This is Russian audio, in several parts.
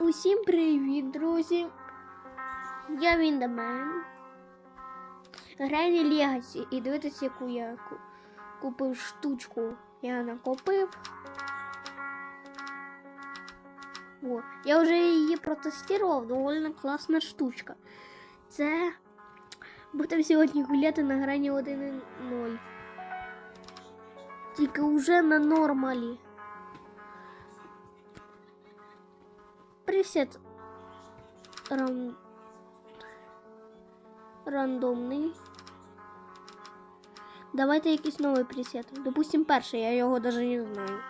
Усім привіт, друзі! Я Віндамен. Граю Легасі і дивитися, яку я ку- купив штучку. Я накопив. О, я вже її протестував, доволі класна штучка. Це будемо сьогодні гуляти на грані 1.0. Тільки вже на нормалі. Пресет ран... рандомний. Давайте якийсь новий пресет. Допустим, перший, я його даже не знаю.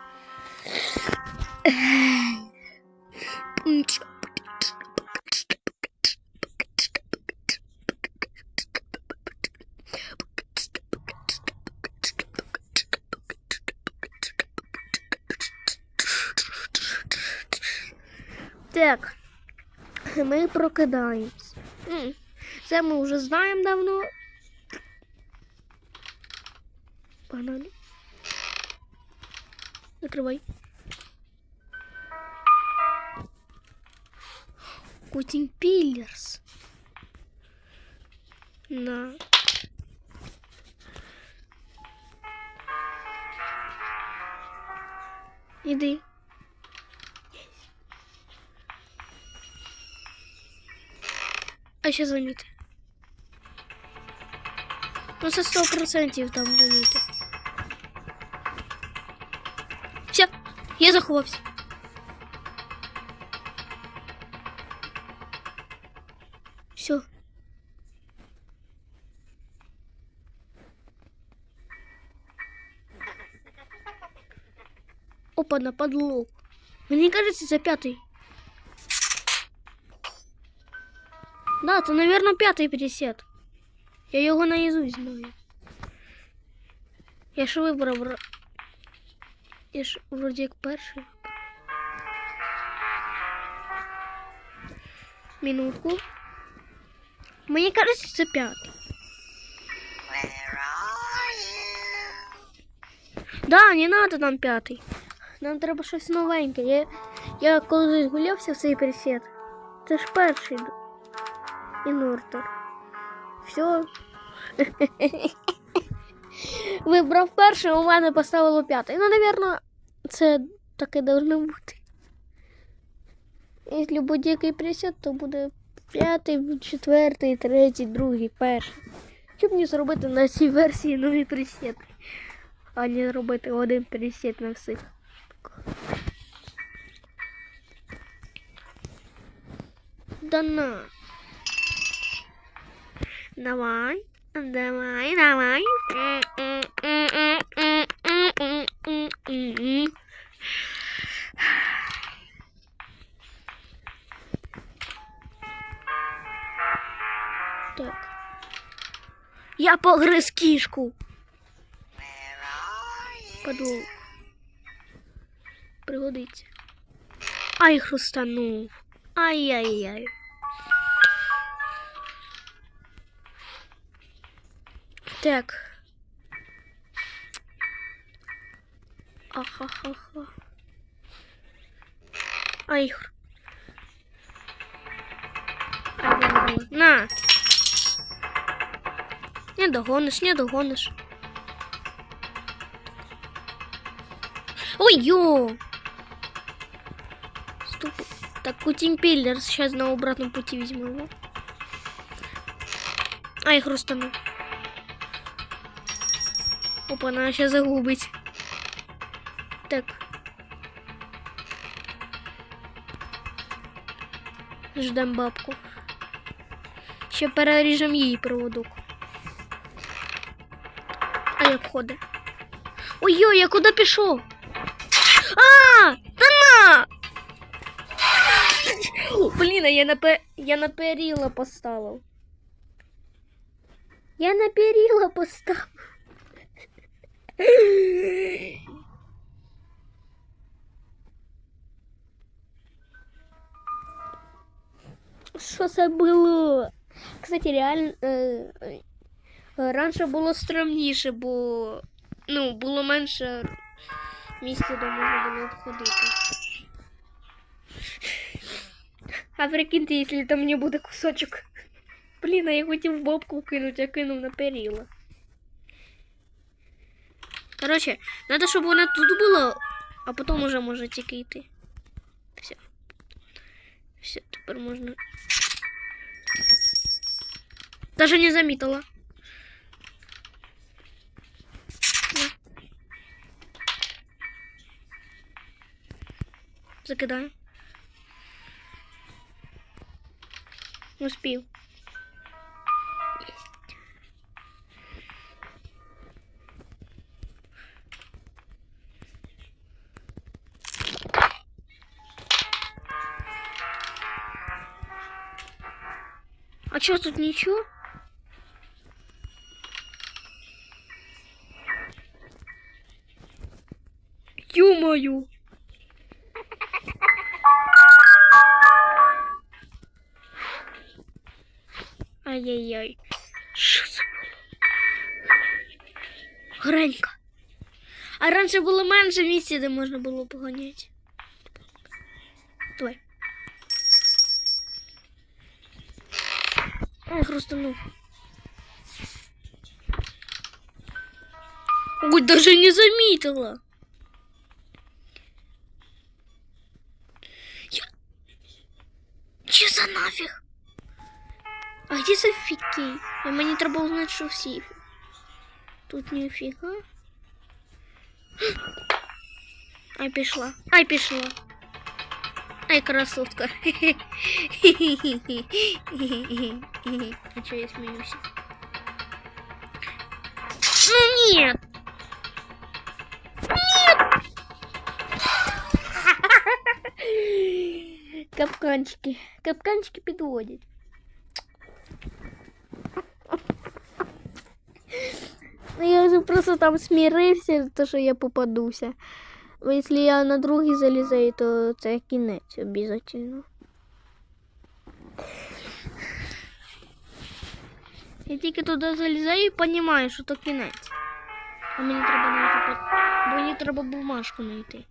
М, Це ми вже знаємо давно. Погнали. Закривай. Кутін Піллерс. На. Іди. А ще заміти. Ну, це 100% там заміти. Все, я заховався. Все. Опа, на подлог. Мені кажется, це п'ятий. Да, це, наверное, п'ятий пресет. Я його наизусть знаю. Я ж вибрав. ра- Я ж вроді як перший. Минутку. Мені кажется, are you? Да, не надо нам п'ятий. Нам треба щось новеньке. Я, я коли гулявся в цей пресет. Це ж перший. Інортор. Все. Вибрав перший, у мене поставило п'ятий. Ну, напевно, це таке должно бути. Якщо будь-який пресет, то буде п'ятий, четвертий, третій, другий, перший. Щоб мені зробити на цій версії нові пресети, а не робити один пресет на всіх. Да на. Давай, давай, давай. Так. Я кішку. Where are. Пригодиться. Ай, хрустанув. Ай-яй-яй. Так. Ахахаха. Ай. На. Не догониш, не догониш. Ой, ё! Стоп. Так, Кутин Пиллер сейчас на обратном пути возьму его. Ай, хрустану. Опа, она сейчас загубить. Так. Ждем бабку. Ще переріжем її проводок. Ай, обходи. Ой-ой, я куди пішов? А! Та на! Блін, а я на пе... я на перила поставив. Я на перила поставив. Що це було? Кстати, реально е, е, раніше було стрімніше, бо ну, було менше місця, де можна було входити. А прикиньте, якщо там не буде кусочок. Блін, а я хотів бобку кинути, а кинув на перила. Короче, надо, щоб вона тут була, а потім уже може тільки йти. Все. Все, тепер можна. Даже не замітила. На. Закидаю. Успів. А чё тут ничего? Ё-моё! Ай-яй-яй. Що це було? Гренька. А раніше було менше місця, де можна було поганяти. Ай, хрустанув. Ой, даже не заметила. Я... Че за нафиг? А где софіки? А мені треба узнати, що в сейфі. Тут ніфіга. Ай, пішла. Ай, пішла. Ай, красотка. А чё я смеюсь? Ну нет! Нет! Капканчики. Капканчики підводять. Ну, я вже просто там смірився, то що я попадуся. Бо Якщо я на другий залізаю, то це кінець обов'язково. Я тільки туди залізаю і розумію, що то кінець. А мені треба знайти. по- Мені треба бумажку знайти.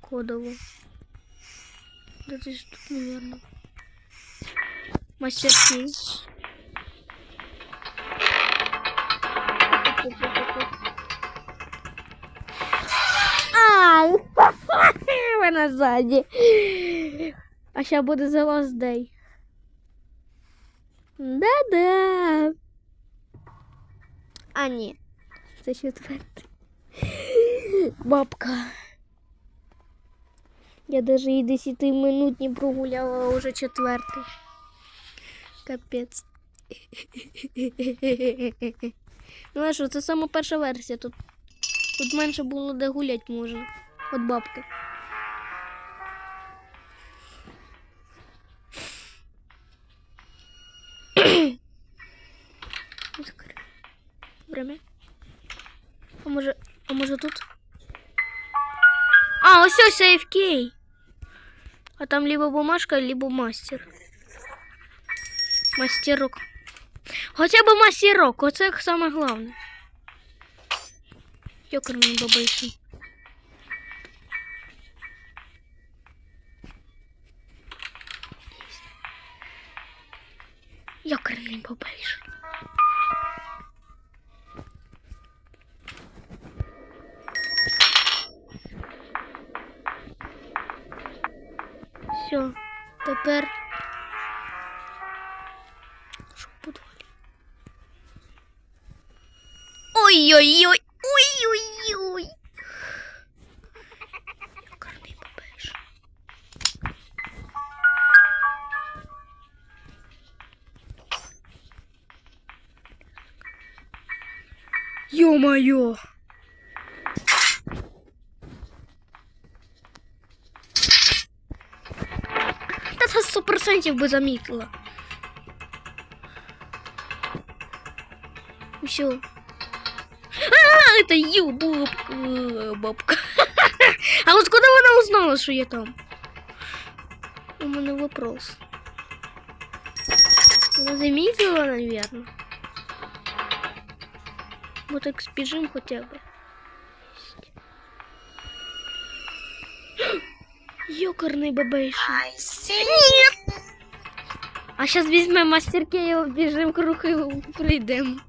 Кодову. Де ти ж тут, наверно. Мастерки. Ай! Вона ззаді. А ще буде The Last Day. Да-да. А, ні. Це четвертий. Бабка. Я даже і 10 минут не прогуляла, а уже четвертий. Капець. Ну а що, це саме перша версія. Тут, тут менше було де гулять можна. От бабки. Время. А може, а може тут? А, ось ось AFK. А там либо бумажка, либо мастер. Мастерок. Хоча б мастерок, оце саме головне. Йокарний бабайший. Йокарний бабайший. Все, тепер. Що в подвалі? Ой-ой-ой! Ой-ой-ой! Ё-моё! Це сто процентів би замітила. Все. А, это ю, бабка, бабка. А вот куда она узнала, что я там? У меня вопрос. Она заметила, наверное. ну так сбежим хотя бы. Ёкарный бабайши. Нет! А сейчас возьмем мастерке и бежим круг и прийдем.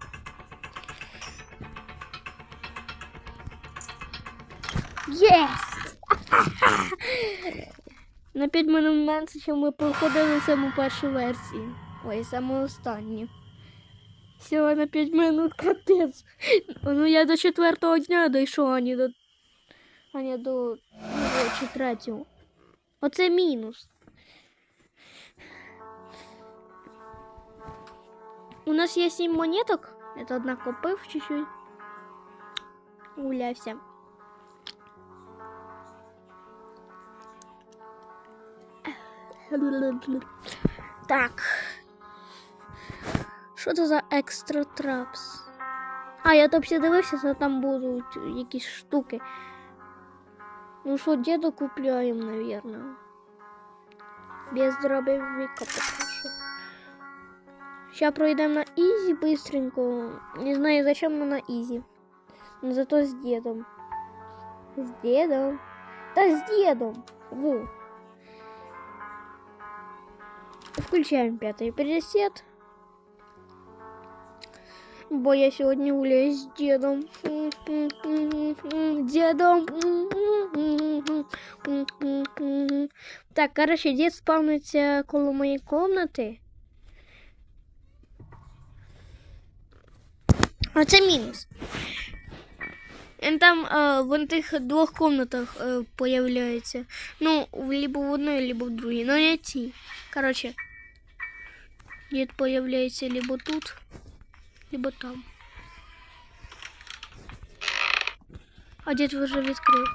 Єсть! На 5 момент, що ми проходили саму першу версію. Ой, саму останню. Всього на 5 минут капець. Ну я до четвертого дня дійшов, а не до. А не до другого чи третього. Оце мінус. У нас є 7 монеток. Это одна купив чуть-чуть. Гулявся. Так. Що це за екстра трапс? А, я там ще дивився, що там будуть якісь штуки. Ну що, діду купляємо, наверное. Без дробовика попрошу. Сейчас пройдем на изи быстренько. Не знаю, зачем, но на изи. Но зато с дедом. С дедом. Да с дедом. Во. Включаем пятый пресет. Бо я сегодня гуляю с дедом. Дедом. Так, короче, дед спавнится коло моей комнаты. А це мінус. Він там е, в тих двох комнатах е, появляється. Ну, в- либо в одной, либо в другій. Но не ці. Короче, дід появляється либо тут, либо там. А дід вже відкрив.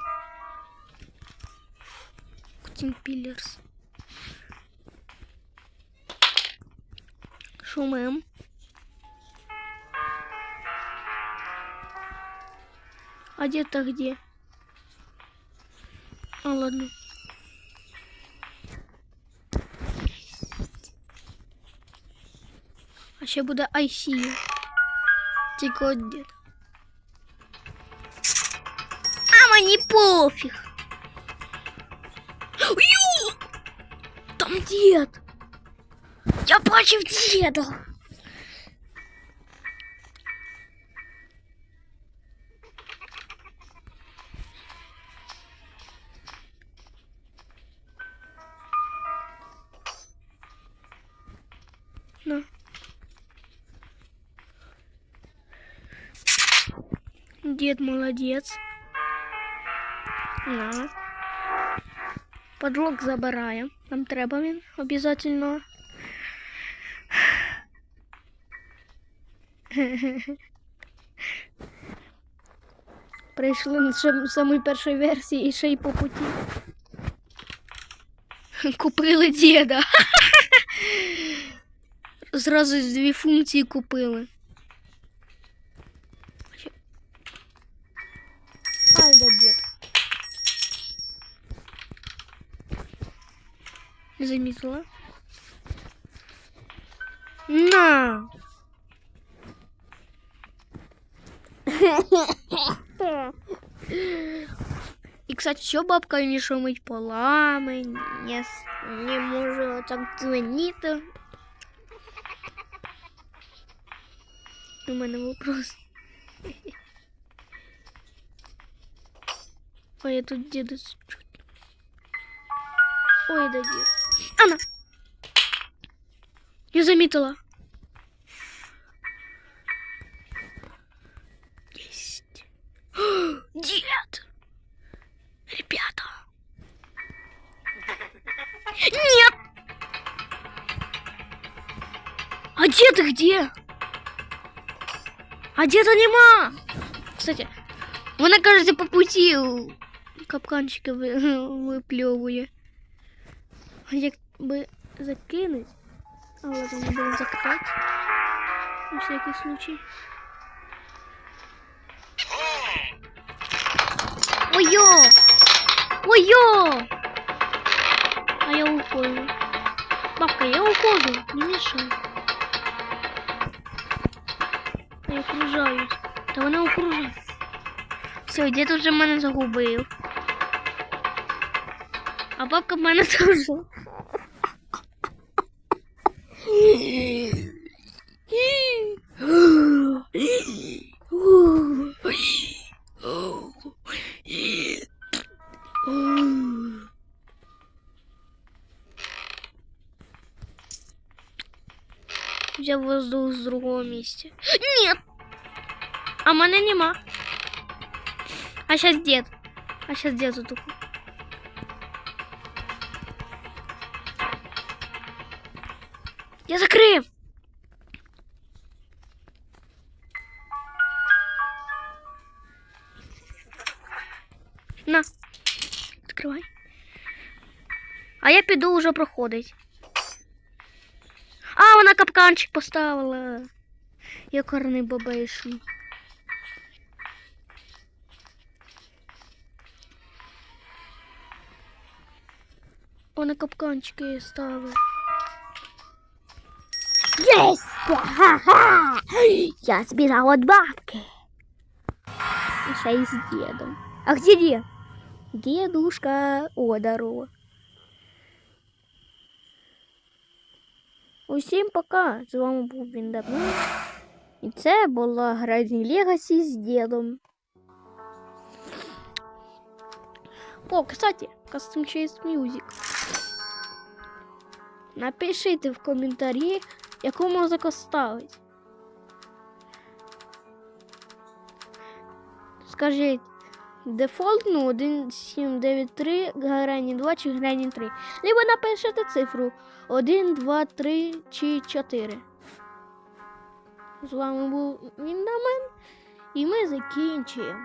Тім Пілерс. Шумим. А дед-то где? А, ладно. А ще буде IC. Тільки от дід. А мені пофіг. Ю! Там дід. Я бачив діда. Дед молодец. На. Подлог забираємо. Нам треба він обов'язково. Прийшли на самої першої версії і ще й по путі. Купили діда. Зразу дві функції купили. Не замітила. На. И, кстати, все бабка не шумить полами, не, не може так дзвонити. У мене вопрос. Ой, я тут деда. Ой, да дед. Я заметила. Есть. Дед! Ребята! Нет! А дед где? А деда нема! Кстати, вона, кажется, по пути капканчика. А як би закинуть? Ладно, будемо закидати. На всякий случай. Ой-ё! Ой-ё! А я ухожу. Бабка, я ухожу. Не мешай. Я окружають. Та вона окружає. Все, дід уже мене загубив. А папка в мене теж. другого місця. Ні! А мене нема. А сейчас дед. А сейчас дед тут. Я закрив. На. Відкривай. А я піду вже проходить. Капканчик поставила. Я корний бабейший. Вона капканчики ставила. Есть! Ха-ха! Я сбежал от бабки. Еще и с дедом. А где дед? Дедушка, о, здорово. Усім пока. З вами був Віндернур. І це була Гразні Легасі з дедом. О, кстати, Custom Chase Music. Напишіть в коментарі, яку музику ставить. Скажіть, дефолтну 1793, грані 2 чи грані 3. Либо напишете цифру 1, 2, 3 чи 4. З вами був Віндамен. І ми закінчуємо.